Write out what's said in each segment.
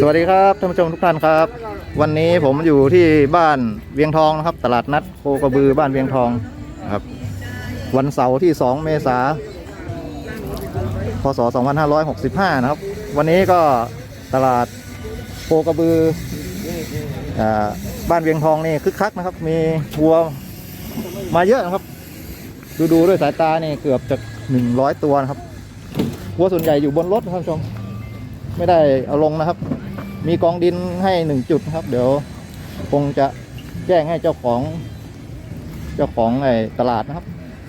สวัสดีครับท่านผู้ชมทุกท่านครับ วันนี้ผมอยู่ที่บ้านเวียงทองนะครับ ตลาดนัดโคกระบือบ้านเวียงทองครับ วันเสาร์ที่ 2 เมษายนพศ 2565 นะครับ วันนี้ก็ตลาดโคกระบืออบ้านเวียงทองนี่คึกคักนะครับ มีวัวมาเยอะนะครับ ดูดูด้วยสายตานี่เกือบจะ 100 ตัวนะครับวัวส่วนใหญ่อยู่บนรถนะครับท่านผู้ชม ไม่ได้เอาลงนะครับ มีกองดินให้หนึ่งจุดนะครับ เดี๋ยวคงจะแจ้งให้เจ้าของ เจ้าของไอ้ตลาดนะครับ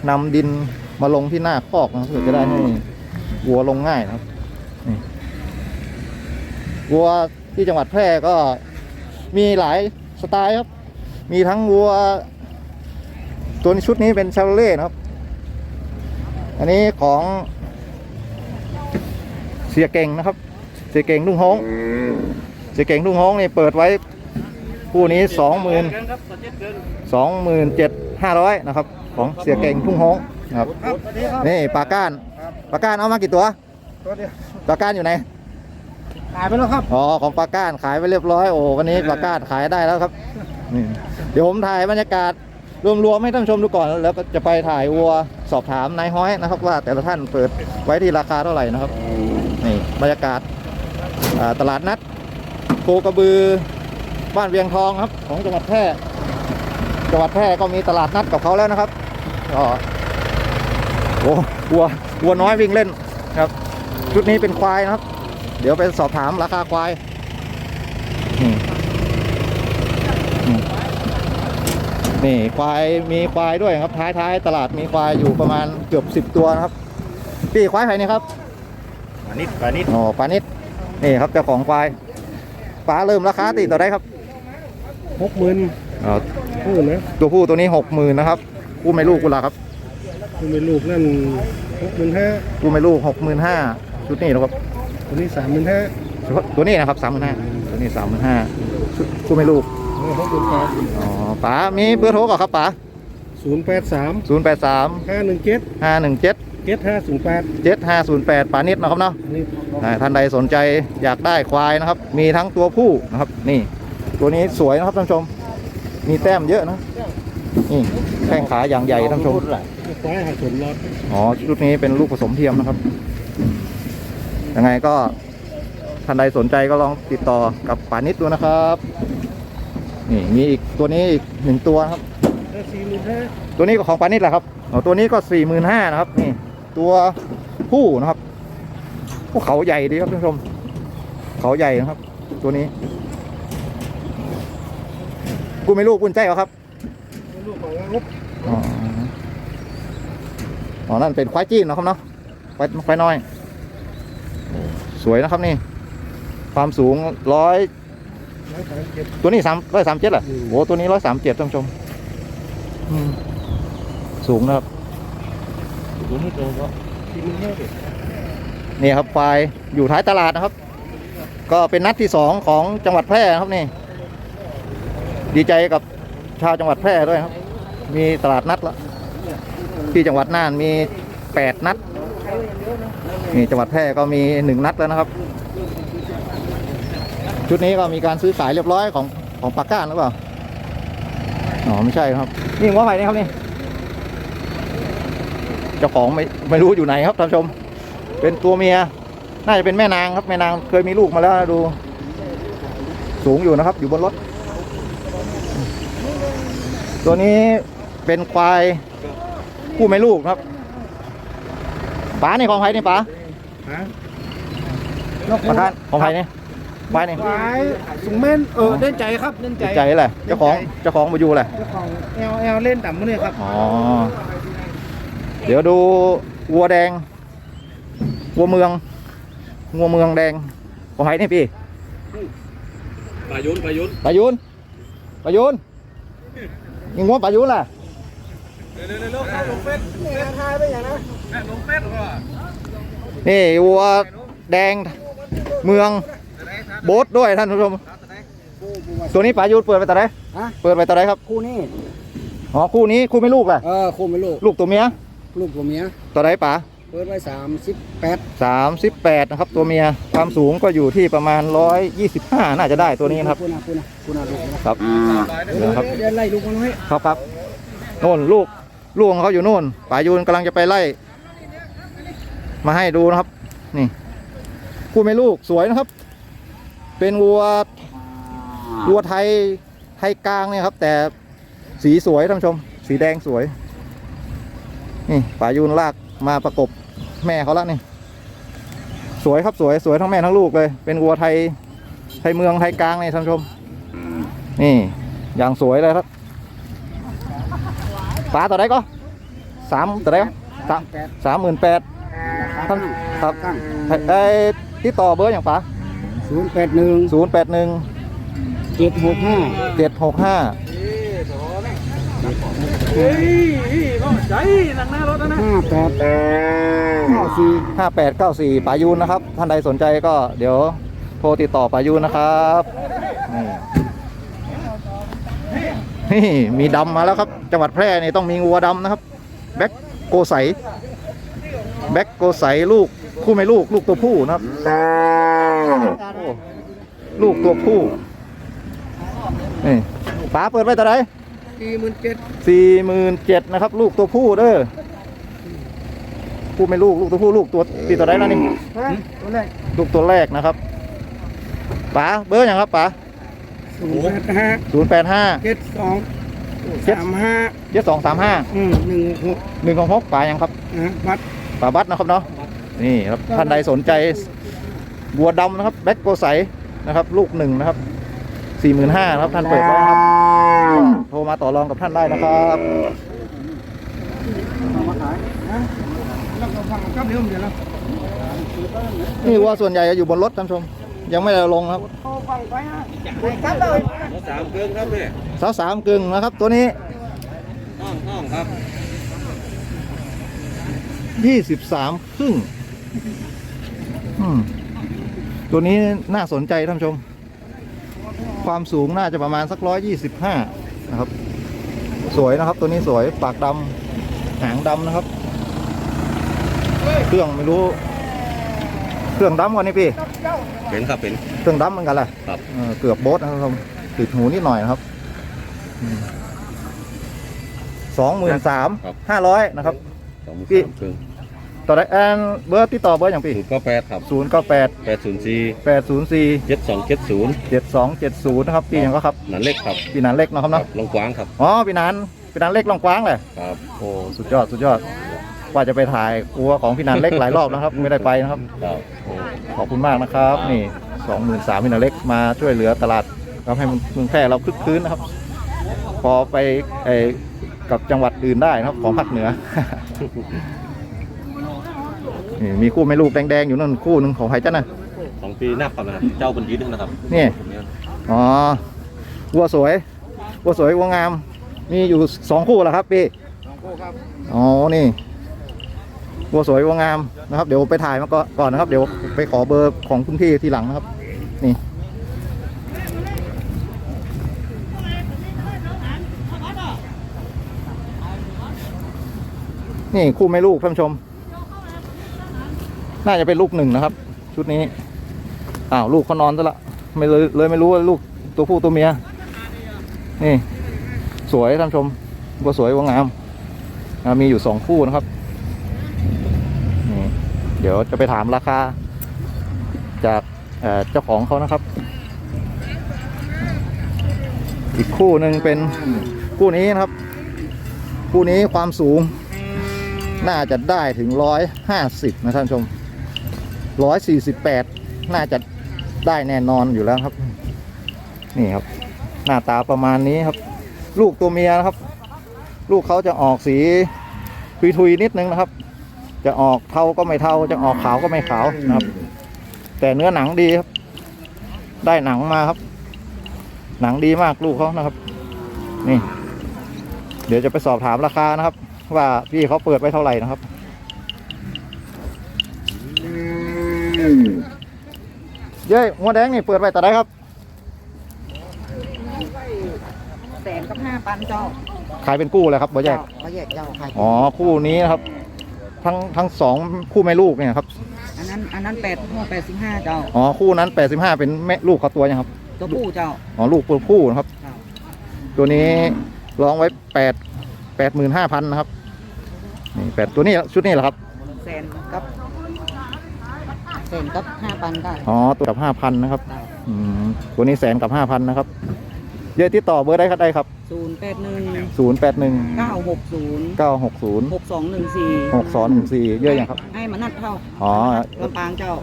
นำดินมาลงที่หน้าคอกนะครับเพื่อจะได้ให้วัวลงง่ายนะครับวัวที่จังหวัดแพร่ก็มีหลายสไตล์ครับ มีทั้งวัว ตัวชุดนี้เป็นชาโลเล่นะครับ อันนี้ของเสียเก่งนะครับ สียเก่งนุ่งฮ้องเสียเก่งนุ่งฮ้องนี่เปิดไว้คู่นี้สองหมื่นสองหมื่นเจ็ดห้าร้อยนะครับของเสียเก่งทุ่งฮ้องนะครับนี่ปลาก้านปลาก้านเอามากี่ตัวตัวเดียวปลาก้านอยู่ไหนขายไปแล้วครับอ๋อของปลาก้านขายไปเรียบร้อยโอ้วันนี้ปลาก้านขายได้แล้วครับนี่เดี๋ยวผมถ่ายบรรยากาศรวมๆให้ท่านผู้ชมดูก่อนแล้วก็จะไปถ่ายวัวสอบถามนายห้อยนะครับ ว่าแต่ละท่านเปิดไว้ที่ราคาเท่าไหร่นะครับนี่บรรยากาศอ่า ตลาดนัดโคกระบือบ้านเวียงทองครับ ของจังหวัดแพร่จังหวัดแพร่ก็มีตลาดนัดกับเขาแล้วนะครับก็โอ้วัววัวน้อยวิ่งเล่นครับ ชุดนี้เป็นควายนะครับ เดี๋ยวไปสอบถามราคาควายนี่นี่นี่ควายมีควายด้วยครับ ท้ายท้ายๆตลาดมีควายอยู่ประมาณเกือบสิบตัวนะครับพี่ควายใครนี่ครับปานิดปานิดอ๋อปานิด นี่ครับเจ้าของควายป้าเริ่มราคาติดต่อได้ครับหกหมื่นอ๋อพูดนะตัวผู้ตัวนี้หกหมื่นนะครับกู้ไม่ลูกกุลาครับคุณเป็นลูกนั่นหกหมื่นห้ากู้ไม่ลูกหกหมื่นห้าชุดนี้นะครับตัวนี้สามหมื่นห้าเฉพาะตัวนี้นะครับสามหมื่นห้าตัวนี้สามหมื่นห้ากู้ไม่ลูกหกหมื่นแปดอ๋อป๋ามีเบอร์โทรก่อนครับป๋าศูนย์แปดสามศูนย์แปดสามห้าหนึ่งเจ็ดห้าหนึ่งเจ็ด เจ็ดห้าศูนย์แปดเจ็ดห้าศูนย์แปดป่านิดนะครับเนาะอันนี้อ่าท่านใดสนใจอยากได้ควายนะครับ มีทั้งตัวผู้นะครับ นี่ ตัวนี้สวยนะครับท่านผู้ชม มีแต้มเยอะนะนี่แข้งขาอย่างใหญ่ท่านผู้ชม ควายหาสนรอดอ๋อชุดนี้เป็นลูกผสมเทียมนะครับ ยังไงก็ท่านใดสนใจก็ลองติดต่อกับป่านิดดูนะครับ นี่มีอีกตัวนี้อีกหนึ่งตัวนะครับ สี่หมื่นห้าตัวนี้ก็ของปานิดแหละครับอ๋อตัวนี้ก็สี่หมื่นห้านะครับนี่ ตัวผู้นะครับพวกเขาใหญ่ดีครับท่านผู้ชม เขาใหญ่นะครับ ตัวนี้กูไม่ลูกกุญใจเหรอครับลูกของงบอ๋ออ๋อนั่นเป็นควายจีนนะครับเนาะควายควายน้อย สวยนะครับนี่ ความสูงร้อยตัวนี้สามร้อยสามเจ็ดเหรอโอ้ตัวนี้ร้อยสามเจ็ดท่านผู้ชมสูงนะครับ นี้ตัวก็สี่หมื่นห้าเด็ดนี่ครับควายอยู่ท้ายตลาดนะครับ ก็เป็นนัดที่สองของจังหวัดแพร่นะครับนี่ ดีใจกับชาวจังหวัดแพร่ด้วยครับ มีตลาดนัดแล้วที่จังหวัดน่านมีแปดนัดนี่จังหวัดแพร่ก็มีหนึ่งนัดแล้วนะครับ ชุดนี้ก็มีการซื้อขายเรียบร้อยของของปากก้านหรือเปล่าอ๋อไม่ใช่ครับ นี่หัวไผ่นี่ครับนี่เจ้าของไม่ไม่รู้อยู่ไหนครับท่านผู้ชม เป็นตัวเมีย น่าจะเป็นแม่นางครับแม่นางเคยมีลูกมาแล้วนะดู สูงอยู่นะครับ อยู่บนรถ ตัวนี้เป็นควายคู่แม่ลูกครับป๋านี่ของใครนี่ป๋าฮะประธานของใครนี่ควายนี่ควายสูงเม่นเออเล่นใจครับเล่นใจใจแหละเจ้าของเจ้าของมาอยู่แหละเจ้าของแอลแอลเล่นต่ำมาเนี่ยครับอ๋อ เดี๋ยวดูวัวแดง วัวเมือง วัวเมืองแดงของใครนี่พี่ปายุนปายุนปายุนปายุนยิงว่าปายุนล่ะเร็วเร็วเร็วลงเป็ดเนี่ยทายไปอย่างนะลงเป็ดก็นี่วัวแดงเมืองโบ๊ทด้วยท่านผู้ชม ตัวนี้ปายุนเปิดไปต่อไหนฮะเปิดไปต่อไหนครับ คู่นี้อ๋อคู่นี้คู่ไม่ลูกล่ะเออคู่ไม่ลูก ลูกตัวเมีย ลูกตัวเมียตัวไหนป๋าเปิดไว้สามสิบแปด38นะครับตัวเมียความสูงก็อยู่ที่ประมาณ125น่าจะได้ตัวนี้นะครับคุณนะคุณนะคุณนะลูกนะครับเดี๋ยวนะครับเดี๋ยวไล่ลูกมันไว้ครับครับโน่นลูกลูกของเขาอยู่โน่นป่ายูนกำลังจะไปไล่ มาให้ดูนะครับ นี่คู่แม่ลูกสวยนะครับ เป็นวัววัวไทยไทยกลางเนี่ยครับ แต่สีสวยท่านผู้ชม สีแดงสวย นี่ป่ายูนลากมาประกบแม่เขาแล้วนี่ สวยครับสวยสวยทั้งแม่ทั้งลูกเลย เป็นวัวไทย ไทยเมืองไทยกลางเนี่ยท่านผู้ชม นี่ อย่างสวยเลยครับปลาตัวไหนก็สามตัวไหนก็สามแปดสามหมื่นแปดท่านครับข้างไอ้ที่ต่อเบอร์อย่างปลาศูนย์แปดหนึ่งศูนย์แปดหนึ่งเจ็ดหกห้าเจ็ดหกห้า เฮ้ยน้อใจหนังหน้ารถนะห้าแปดห้าสี่ห้าแปดเก้าสี่ปายูนนะครับ ท่านใดสนใจก็เดี๋ยวโทรติดต่อปายูนนะครับนี่นี่มีดำมาแล้วครับ จังหวัดแพร่นี่ต้องมีวัวดำนะครับ แบ็คโกใส แบ็คโกใสลูกคู่ไม่ลูก ลูกตัวผู้นะครับโอ้ลูกตัวผู้นี่ป๋าเปิดไว้ตัวไหน สี่หมื่นเจ็ดสี่หมื่นเจ็ดนะครับ ลูกตัวผู้เด้อผู้ไม่ลูกลูกตัวผู้ลูกตัวตีตัวไหนแล้วนี่ตัวแรกลูกตัวแรกนะครับป๋าเบอร์อย่างครับป๋าศูนย์แปดห้าศูนย์แปดห้าเจ็ดสองเจ็ดสามห้าเจ็ดสองสามห้าอืมหนึ่งหกหนึ่งของหกป๋ายังครับนะบัตรป๋าบัตนะครับเนาะนี่ครับท่านใดสนใจบัวดำนะครับแบ็คโกใสนะครับ ลูกหนึ่งนะครับ สี่หมื่นห้าครับท่านเปิดไว้นะครับโทรมาต่อรองกับท่านได้นะครับเอามาขายนะแล้วก็ฟังกับเดิมเดี๋ยวนะนี่วัวส่วนใหญ่จะอยู่บนรถท่านผู้ชม ยังไม่ได้เอาลงนะครับโอ้ฟังไปฮะไปครับเลยสามเครื่องครับเนี่ยสาวสามกึ่งนะครับ ตัวนี้ห้องห้องครับยี่สิบสามครึ่งอืมตัวนี้น่าสนใจท่านผู้ชม ความสูงน่าจะประมาณสักร้อยยี่สิบห้านะครับ สวยนะครับ ตัวนี้สวยปากดำหางดำนะครับ เครื่องไม่รู้ เครื่องดำกว่านี่พี่เป็นครับเป็นเครื่องดำเหมือนกันแหละครับเออเกือบโบสนะครับท่านผู้ชมติดหูนิดหน่อยนะครับสองหมื่นสามห้าร้อยนะครับสองหมื่นพี่สามเครื่อง ต่อได้แอนเบอร์ติดต่อเบอร์อย่างพี่ศูนย์เก้าแปดครับศูนย์เก้าแปดแปดศูนย์สี่แปดศูนย์สี่เจ็ดสองเจ็ดศูนย์เจ็ดสองเจ็ดศูนย์นะครับปีอย่างก็ครับหนันเล็กครับปีนันเล็กนะครับครัเนาะบลงกว้างครับอ๋อปีนันปีนันเล็กลองกว้างเลยครับโอ้สุดยอดสุดยอดว่าจะไปถ่ายครัวของพี่นันเล็กหลายรอบนะครับไม่ได้ไปนะครับ ครับโอ้ขอบคุณมากนะครับ นี่สองหมื่นสามพี่นันเล็กมาช่วยเหลือตลาดทำให้เมืองแพร่เราคึกคืนนะครับ พอไปไอ้กับจังหวัดอื่นได้นะครับของภาคเหนือ นี่มีคู่แม่ลูกแดงๆอยู่นั่นคู่หนึ่งของใครจ้ะนะของปีนับครับนะครับเจ้าบนยืดนะครับนี่อ๋อวัวสวยวัวสวยวัวงาม มีอยู่สองคู่เหรอครับพี่อ๋อนี่วัวสวยวัวงามนะครับเดี๋ยวไปถ่ายมาก่อนก่อนนะครับ เดี๋ยวไปขอเบอร์ของคุณพี่ทีหลังนะครับ นี่นี่คู่ไม่ลูกท่านผู้ชม น่าจะเป็นลูกหนึ่งนะครับ ชุดนี้อ้าวลูกเขานอนซะละไม่เลยเลยไม่รู้ว่าลูกตัวผู้ตัวเมียนี่ สวยท่านชมวัวสวยวัวงามมีอยู่สองคู่นะครับนี่เดี๋ยวจะไปถามราคา จากเเจ้าของเขานะครับ อีกคู่หนึ่งเป็นคู่นี้นะครับ คู่นี้ความสูง น่าจะได้ถึงร้อยห้าสิบนะท่านชม ร้อยสี่สิบแปดน่าจะได้แน่นอนอยู่แล้วครับ นี่ครับ หน้าตาประมาณนี้ครับ ลูกตัวเมียนะครับ ลูกเขาจะออกสีทุยๆนิดนึงนะครับ จะออกเทาก็ไม่เทาจะออกขาวก็ไม่ขาวนะครับ แต่เนื้อหนังดีครับ ได้หนังมาครับ หนังดีมากลูกเขานะครับ นี่ เดี๋ยวจะไปสอบถามราคานะครับ ว่าพี่เขาเปิดไว้เท่าไหร่นะครับ เย้ยงัวแดงนี่เปิดไว้แต่ไดครับ แสนกับห้าพันเจ้าขายเป็นกู้เลยครับบ่แยกเจ้าบ่แยกเจ้าค่ะอ๋อคู่นี้นะครับ ทั้งทั้งสองคู่แม่ลูกเนี่ยครับ อันนั้นอันนั้นแปดพ่อแปดสิบห้าเจ้าอ๋อคู่นั้น 85 เป็นแม่ลูกเขาตัวยังครับ ตัวผู้เจ้าอ๋อลูกตัวผู้นะครับครับตัวนี้ร้องไว้ 8 85,000นะครับ นี่แปดตัวนี้ชุดนี้เหรอครับ แสนกับ แสนกับห้าพันได้อ๋อตัวกับ5,000นะครับเจ้าอืมตัวนี้แสนกับ5,000นะครับเยอะที่ต่อเบอร์ได้ครับได้ครับศูนย์แปดหนึ่ง081เก้าหกศูนย์960หกสองหนึ่งสี่6214เยอะยังครับ ให้มานัดเข้าอ๋อลำปางเจ้า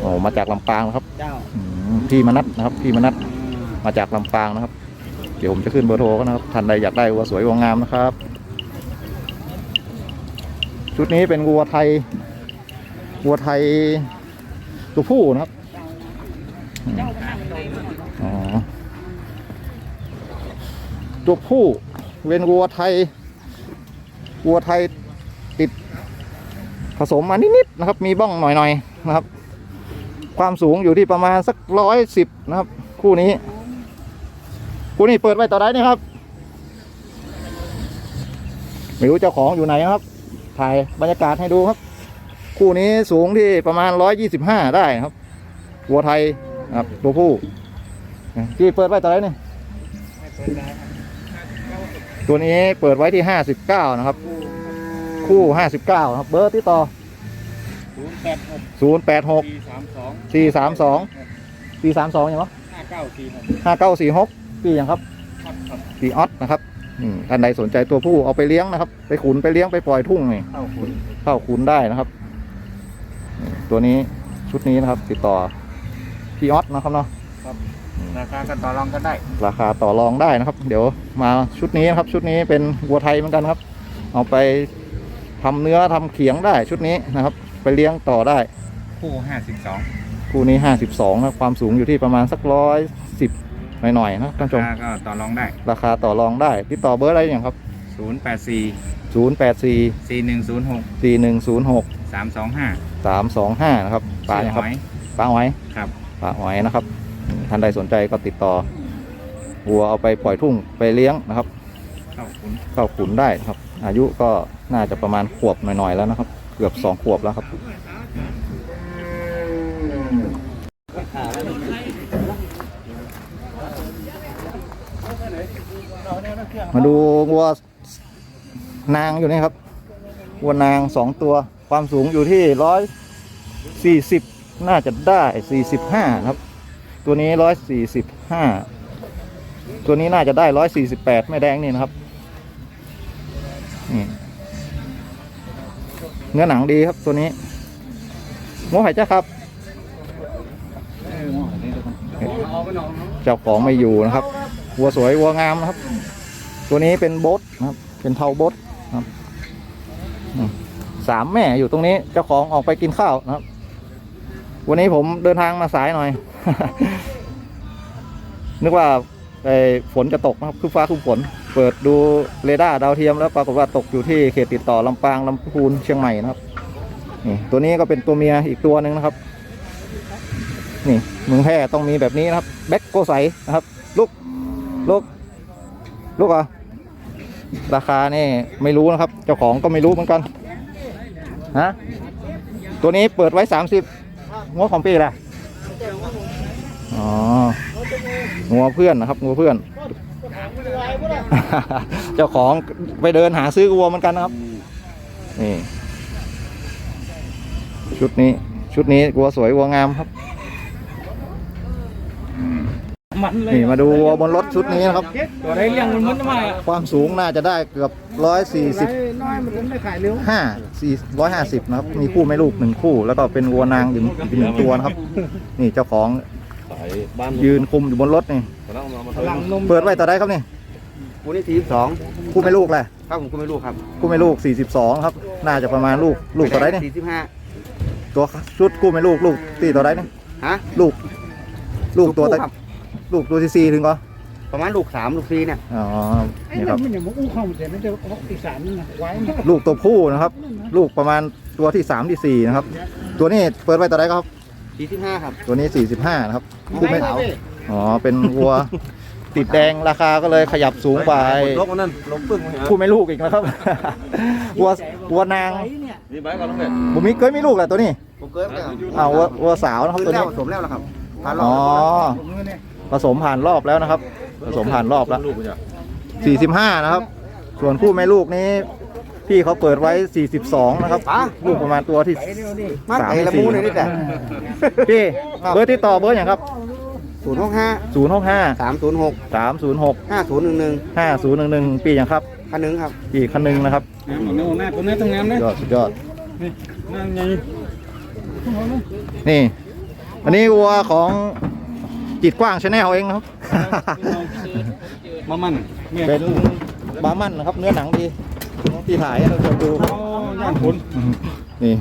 โอ้มาจากลำปางนะครับเจ้าอืมพี่มนัทนะครับพี่มนัทมาจากลำปางนะครับ เดี๋ยวผมจะขึ้นเบอร์โทรก็นะครับท่านใดอยากได้วัวสวยวัวงามนะครับ ชุดนี้เป็นวัวไทยวัวไทย ตัวผู้นะครับเจ้าก็นั่งในมาหน่อยอ๋อตัวผู้เป็นวัวไทย วัวไทยติด ผสมมานิดๆนะครับ มีบ้องหน่อยๆนะครับ ความสูงอยู่ที่ประมาณสักร้อยสิบนะครับ คู่นี้ คู่นี้เปิดไว้ต่อได้นี่ครับไม่รู้เจ้าของอยู่ไหนนะครับ ถ่ายบรรยากาศให้ดูครับ คู่นี้สูงที่ประมาณร้อยยี่สิบห้าได้นะครับวัวไทยนะครับตัวผู้ที่เปิดไว้ต่อได้นี่ตัวนี้เปิดไว้ที่ห้าสิบเก้านะครับ คู่ห้าสิบเก้าครับ เบอร์ที่ต่อศูนย์แปดหกศูนย์แปดหกสี่สามสองสี่สามสองสี่สามสองอย่างวะห้าเก้าสี่หกห้าเก้าสี่หกปีอย่างครับครับครับปีออสนะครับอืมท่านใดสนใจตัวผู้เอาไปเลี้ยงนะครับ ไปขุนไปเลี้ยงไปปล่อยทุ่งนี่เข้าคุณเข้าขุนได้นะครับนี่ ตัวนี้ชุดนี้นะครับ ติดต่อพี่ออสนะครับเนาะราคากันต่อรองกันได้ ราคาต่อรองได้นะครับ เดี๋ยวมาชุดนี้นะครับ ชุดนี้เป็นวัวไทยเหมือนกันครับ เอาไปทำเนื้อทำเขียงได้ชุดนี้นะครับ ไปเลี้ยงต่อได้ คู่ห้าสิบสองคู่นี้52นะครับความสูงอยู่ที่ประมาณสักร้อยสิบหน่อยๆนะครับท่านผู้ชมราคาก็ต่อรองได้ ราคาต่อรองได้ ติดต่อเบอร์อะไรอย่างครับศูนย์แปดสี่084สี่หนึ่งศูนย์หก4106 สามสองห้า325นะครับปลาเนี่ยครับหอย ปลาหอยครับ ปลาหอยนะครับอืมท่านใดสนใจก็ติดต่อวัวเอาไปปล่อยทุ่งไปเลี้ยงนะครับเข้าคุณเข้าขุนได้นะครับ อายุก็น่าจะประมาณขวบหน่อยๆแล้วนะครับ เกือบสองขวบแล้วครับ มาดูวัวนางอยู่นี่ครับวัวนางสองตัว ความสูงอยู่ที่ร้อยสี่สิบน่าจะได้สี่สิบห้าครับ ตัวนี้ร้อยสี่สิบห้าตัวนี้น่าจะได้ร้อยสี่สิบแปดแม่แดงนี่นะครับเนื้อหนังดีครับตัวนี้หมูไห่จ้าครับเจ้าของไม่อยู่นะครับวัวสวยวัวงามนะครับ ตัวนี้เป็นโบทนะครับ เป็นเทาโบทนะครับ สามแม่อยู่ตรงนี้เจ้าของออกไปกินข้าวนะครับ วันนี้ผมเดินทางมาสายหน่อย นึกว่าไอ้ฝนจะตกนะครับคือฟ้าคือฝน เปิดดูเรดาร์ดาวเทียมแล้วปรากฏว่าตกอยู่ที่เขตติดต่อลำปางลำพูนเชียงใหม่นะครับนี่ตัวนี้ก็เป็นตัวเมียอีกตัวหนึ่งนะครับ นี่เมืองแพร่ต้องมีแบบนี้นะครับ แบ็กโกใสนะครับ ลูกลูกลูกอะราคานี่ไม่รู้นะครับ เจ้าของก็ไม่รู้เหมือนกัน ฮะตัวนี้เปิดไว้สามสิบงวของปีแหละอ๋องัวเพื่อนนะครับงัวเพื่อน เจ้าของไปเดินหาซื้อวัวเหมือนกันนะครับนี่ชุดนี้ชุดนี้วัวสวยวัวงามครับ มันเลยนี่มาดูวัวบนรถชุดนี้นะครับ ตัวได้เลี้ยงมันมันทำไมอะความสูงน่าจะได้เกือบร้อยสี่สิบน้อยมันถึงได้ขายเร็วห้าสี่ร้อยห้าสิบนะครับ มีคู่แม่ลูกหนึ่งคู่ แล้วก็เป็นวัวนางอยู่อีกหนึ่งตัวนะครับ นี่เจ้าของยืนคุมอยู่บนรถนี่ หลังนมเปิดไว้ต่อได้ครับนี่กูนี่สี่สิบสองคู่แม่ลูกแหละครับผมกูไม่รู้ครับคู่แม่ลูกสี่สิบสองครับ น่าจะประมาณลูกลูกต่อได้นี่ สี่สิบห้าตัวชุดคู่แม่ลูกลูกตีต่อได้นี่ ฮะ ลูก ลูกตัวคตะรับ ลูกตัวที่สี่ถึงก็ประมาณลูกสามลูกสี่เนี่ยอ๋อนี่ครับมันอย่างมันอู้ข้าวเสร็จมันจะออกอีสานนี่นะไว้ลูกตัวผู้นะครับ ลูกประมาณตัวที่สามที่สี่นะครับ ตัวนี้เปิดไว้ต่อได้ครับ สี่สิบห้าครับตัวนี้สี่สิบห้านะครับคู่แม่ขาวอ๋อเป็นวัว ติดแดงราคาก็เลยขยับสูงไปลบมันนั่นลบปึ้งมาคู่ไม่ลูกอีกนะครับ วัววัวนางนี่ใบก่อนลงเป็ดบุมีเกยไม่ลูกแหละตัวนี้ผมเกิดแล้วอ้าววัววัวสาวนะครับคืตัวนแล้วนี้ผสมแล้วล่ะครับผ่านรอ๋ออบ ผสมผ่านรอบแล้วนะครับ ผสมผ่านรอบแล้วลูกมันจะ45นะครับ ส่วนคู่แม่ลูกนี้ พี่เขาเปิดไว้ 42 นะครับ ลูกประมาณตัวที่มาไก่ละมูเลยนี่แต่พี่เบอร์ติดต่อเบอร์อย่างครับศูนย์หกห้า065สามศูนย์หก306ห้าศูนย์หนึ่งหนึ่ง5011ปีอย่างครับคันหนึ่งครับปีคันหนึงนะครับน้ำหน้าหน้าตัวนี้ต้องน้ำนะยอดสุดยอดน้ำไงนี่อันนี้วัวของ จิตกว้างชาแนลเองนะครับ มามันแม่เป็นบาร์มันนะครับ เนื้อหนังดีที่ถ่ายให้ท่านผู้ชมดูย่านผลนี่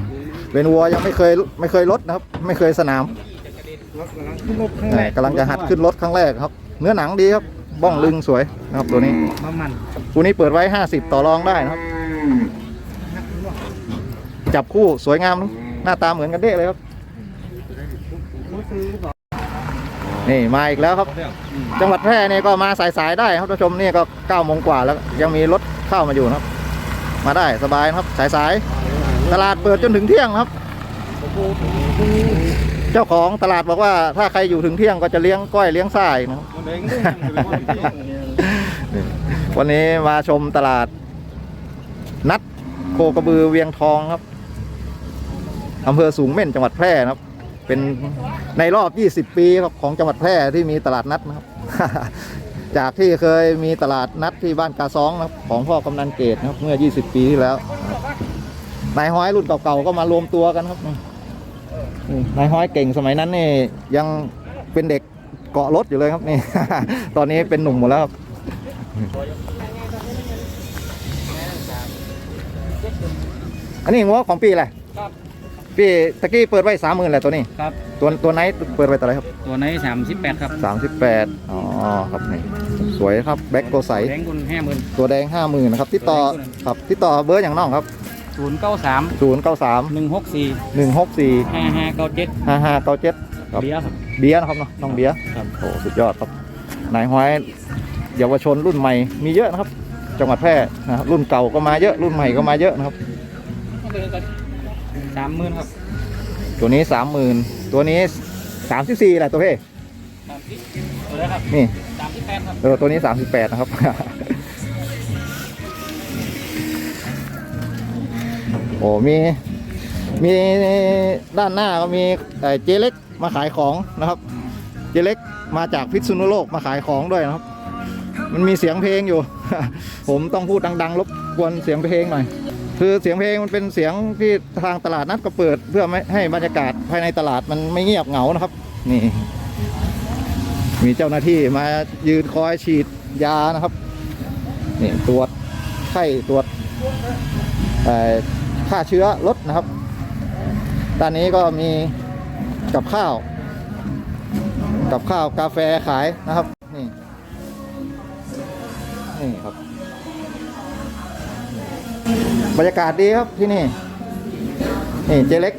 เป็นวัวยังไม่เคยไม่เคยรถนะครับ ไม่เคยสนามนี่กำลังจะหัดขึ้นรถครั้งแรกครับ เนื้อหนังดีครับ บ้องลึงสวยนะครับตัวนี้มามันคู่นี้เปิดไว้ 50 ต่อรองได้นะครับ จับคู่สวยงามนะหน้าตาเหมือนกันเด้เลยครับ นี่มาอีกแล้วครับ จังหวัดแพร่นี่ก็มาสายๆได้ครับท่านผู้ชมนี่ก็9ก้าโมงกว่าแล้วยังมีรถเข้ามาอยู่นะครับ มาได้สบายนะครับสายๆตลาดเปิดจนถึงเที่ยงครับ เจ้าของตลาดบอกว่าถ้าใครอยู่ถึงเที่ยงก็จะเลี้ยงก้อยเลี้ยงไส้นะครับมันแดงด้วยวันนี้มาชมตลาด นัดโคกระบือเวียงทองครับอำเภอสูงเม่นจังหวัดแพร่นะครับ เป็นในรอบ 20 ปีครับของจังหวัดแพร่ที่มีตลาดนัดนะครับ จากที่เคยมีตลาดนัดที่บ้านกาซองนะครับของพ่อกำนันเกตนะครับ เมื่อ 20 ปีที่แล้วนายห้อยรุ่นเก่าๆก็มารวมตัวกันครับนี่นี่นายห้อยเก่งสมัยนั้นนี่ยังเป็นเด็กเกาะรถอยู่เลยครับนี่ ตอนนี้เป็นหนุ่มหมดแล้วครับอันนี้งัวของปีอะไรครับ ปีตะกี้เปิดไว้สามหมื่นแหละตัวนี้ ครับ ตัวตัวไหนเปิดไว้ตัวไหนครับตัวไหนสามสิบแปดครับสามสิบแปดอ๋อครับนี่สวยครับแบ็กโกใสแบงค์คุณห้าหมื่น ตัวแดงห้าหมื่นนะครับติดต่อตัวแดงครับติดต่อเบอร์อย่างน้องครับศูนย์เก้าสามศูนย์เก้าสามหนึ่งหกสี่หนึ่งหกสี่ห้าห้าเก้าเจ็ดห้าห้าเก้าเจ็ด ครับ เบียร์ครับ เบียร์นะครับเนาะน้องเบียร์ครับ โอ้สุดยอดครับนายห้อยเยาวชนรุ่นใหม่มีเยอะนะครับ จังหวัดแพร่นะครับรุ่นเก่าก็มาเยอะรุ่นใหม่ก็มาเยอะนะครับ สามหมื่นครับตัวนี้สามหมื่นตัวนี้สามสิบสี่แหละตัวเพ่สามสิบตัวไหนครับนี่สามสิบแปดครับเออตัวนี้38นะครับ โอ้มีมีด้านหน้าก็มีเอ่อเจเล็กมาขายของนะครับ เจเล็กมาจากพิษณุโลกมาขายของด้วยนะครับ มันมีเสียงเพลงอยู่ ผมต้องพูดดังๆรบกวนเสียงเพลงหน่อย คือเสียงเพลงมันเป็นเสียงที่ทางตลาดนัดก็เปิด เพื่อไม่ให้บรรยากาศภายในตลาดมันไม่เงียบเหงานะครับ นี่ มีเจ้าหน้าที่มายืนคอยฉีดยานะครับนี่ตรวจไข้ตรวจเอ่อฆ่าเชื้อรถนะครับด้านนี้ก็มีกับข้าว กับข้าวกาแฟขายนะครับ นี่นี่ครับ รรยากาศดีครับที่นี่นี่เจเล็ก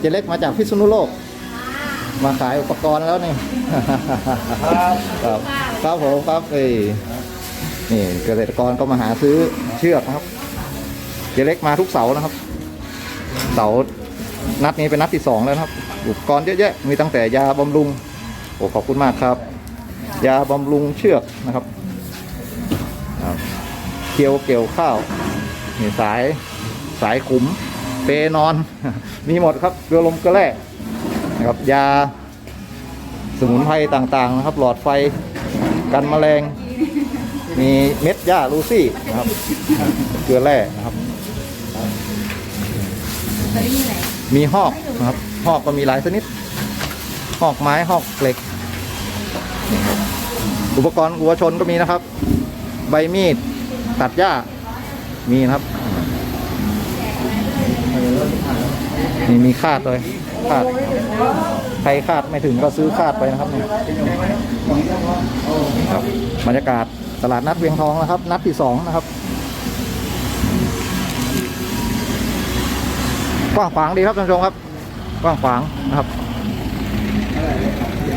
เจเล็กมาจากพิษณุโลก มาขายอุปกรณ์แล้วนี่ครับครับผมครับเอ้นี่เกษตรกรก็มาหาซื้อเชือกนะครับ เจเล็กมาทุกเสาร์นะครับ เสาร์นัดนี้เป็นนัดที่สองแล้วครับ อุปกรณ์เยอะแยะมีตั้งแต่ยาบำรุงโอ้ขอบคุณมากครับ ยาบำรุงเชือกนะครับครับเกี่ยวเกี่ยวข้าว นี่สายสายขุมเปนอน มีหมดครับเกลือลมเกลือแร่นะครับยาสมุนไพรต่างๆนะครับ หลอดไฟกันแมลง มีเม็ดหญ้าลูซี่นะครับ เกลือแร่นะครับ มีหอกนะครับหอกก็มีหลายชนิดหอกไม้หอกเหล็ก อุปกรณ์วัวชนก็มีนะครับ ใบมีดตัดหญ้า มีครับนี่มีคาดเลยคาดใครคาดไม่ถึงก็ซื้อคาดไปนะครับนี่ครับบรรยากาศตลาดนัดเวียงทองนะครับ นัดที่สองนะครับกว้างขวางดีครับท่านผู้ชมครับกว้างขวางนะครับ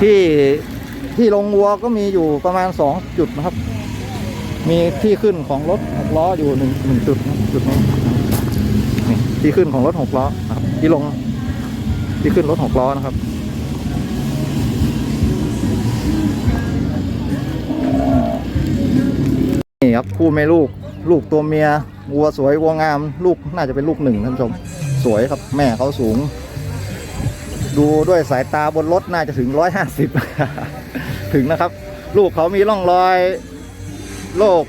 ที่ที่ลงวัวก็มีอยู่ประมาณสองจุดนะครับ มีที่ขึ้นของรถหกล้ออยู่หนึ่งหนึ่งจุดจุดนี้นี่ที่ขึ้นของรถหกล้อครับที่ลงที่ขึ้นรถหกล้อนะครับนี่ครับคู่แม่ลูกลูกตัวเมียวัวสวยวัวงาม ลูกน่าจะเป็นลูกหนึ่งท่านผู้ชม สวยครับ แม่เขาสูง ดูด้วยสายตาบนรถน่าจะถึงร้อยห้าสิบถึงนะครับ ลูกเขามีร่องรอย โรค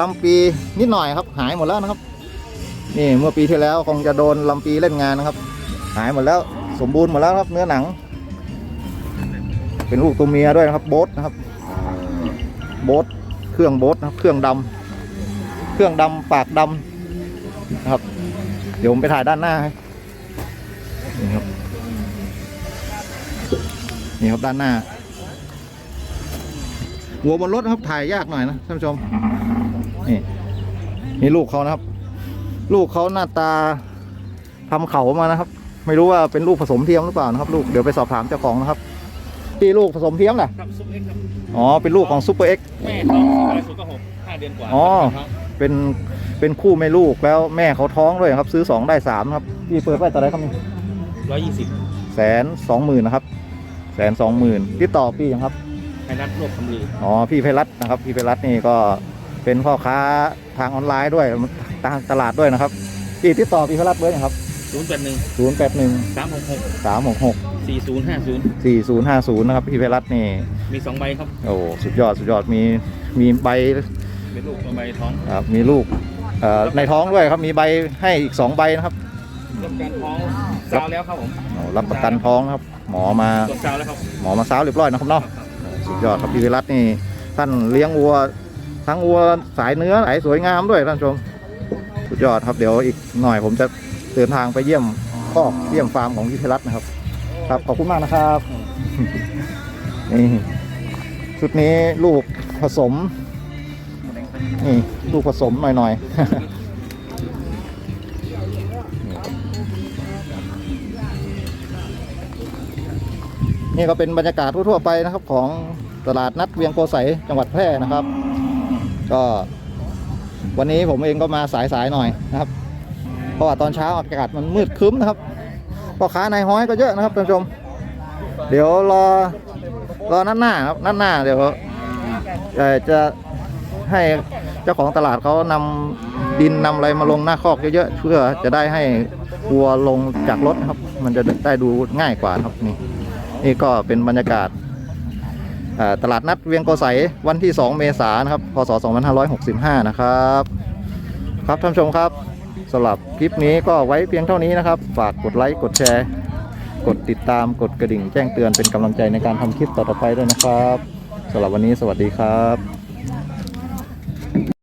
ลำปีนิดหน่อยครับ หายหมดแล้วนะครับ นี่เมื่อปีที่แล้วคงจะโดนลำปีเล่นงานนะครับ หายหมดแล้วสมบูรณ์หมดแล้วครับ เนื้อหนัง เป็นลูกตัวเมียด้วยนะครับโบ๊ทนะครับ โบ๊ทเครื่องโบ๊ทนะครับ เครื่องดำเครื่องดำปากดำนะครับ เดี๋ยวผมไปถ่ายด้านหน้าให้นี่ครับนี่ครับด้านหน้า หัวบนรถนะครับถ่ายยากหน่อยนะท่านผู้ชมนี่นี่ลูกเขานะครับ ลูกเขาหน้าตาทำเขามานะครับ ไม่รู้ว่าเป็นลูกผสมเทียมหรือเปล่านะครับ ลูกเดี๋ยวไปสอบถามเจ้าของนะครับที่ลูกผสมเทียมแหละครับซุปเอ็กซ์ครับอ๋อเป็นลูกของซูเปอร์เอ็กแม่ท้องอะไรสุดก็หกห้าเดือนกว่าอ๋อครับเป็นเป็นคู่แม่ลูกแล้วแม่เขาท้องด้วยครับ ซื้อสองได้สามครับพี่เปิดไว้ต่อไรครับนี่ร้อยยี่สิบแสนสองหมื่นนะครับแสนสองหมื่นติดต่อพี่ยังครับ ไทยรัฐรวบคำลืออ๋อพี่ไพรัตน์นะครับ พี่ไพรัตน์นี่ก็เป็นพ่อค้าทางออนไลน์ด้วยทางตลาดด้วยนะครับพี่ติดต่อพี่ไพรัตน์เบอร์ยังครับศูนย์แปดหนึ่งศูนย์แปดหนึ่งสามหกหกสามหกหกสี่ศูนย์ห้าศูนย์สี่ศูนย์ห้าศูนย์นะครับพี่ไพรัตน์นี่มีสองใบครับโอ้สุดยอดสุดยอดมีมีใบเป็นลูกตัวใบท้องครับมีลูกเอ่อในท้องด้วยครับมีใบให้อีกสองใบนะครับรับการท้องซาวแล้วครับผมโอ้รับประกันท้องนะครับ หมอมาตรวจซาวแล้วครับหมอมาซ้าวเรียบร้อยนะครับเนาะ สุดยอดครับพี่วิรัตนี่ท่านเลี้ยงวัว ทั้งวัวสายเนื้อสายสวยงามด้วยท่านชม สุดยอดครับเดี๋ยวอีกหน่อยผมจะเดินทางไปเยี่ยมคอกเยี่ยมฟาร์มของพี่วิรัตนะครับ ครับขอบคุณมากนะครับนี่ชุดนี้ลูกผสมนี่ลูกผสมหน่อยๆ นี่ก็เป็นบรรยากาศทั่วๆไปนะครับของตลาดนัดเวียงโกไสจังหวัดแพร่นะครับ ก็วันนี้ผมเองก็มาสายๆหน่อยนะครับ เพราะว่าตอนเช้าอากาศมันมืดคึ้มนะครับพ่อค้านายห้อยก็เยอะนะครับท่านผู้ชม เดี๋ยวรอรอนัดหน้าครับนัดหน้าเดี๋ยวจะให้เจ้าของตลาดเขานำดินนำอะไรมาลงหน้าคอกเยอะๆเพื่อจะได้ให้วัวลงจากรถครับ มันจะได้ดูง่ายกว่านะครับนี่ นี่ก็เป็นบรรยากาศตลาดนัดเวียงโกไสวันที่ 2 เมษายนครับ พศ 2565 นะครับ ครับท่านผู้ชมครับสำหรับคลิปนี้ก็ไว้เพียงเท่านี้นะครับ ฝากกดไลค์ กดแชร์ กดติดตาม กดกระดิ่งแจ้งเตือนเป็นกำลังใจในการทำคลิปต่อไปด้วยนะครับสำหรับวันนี้สวัสดีครับ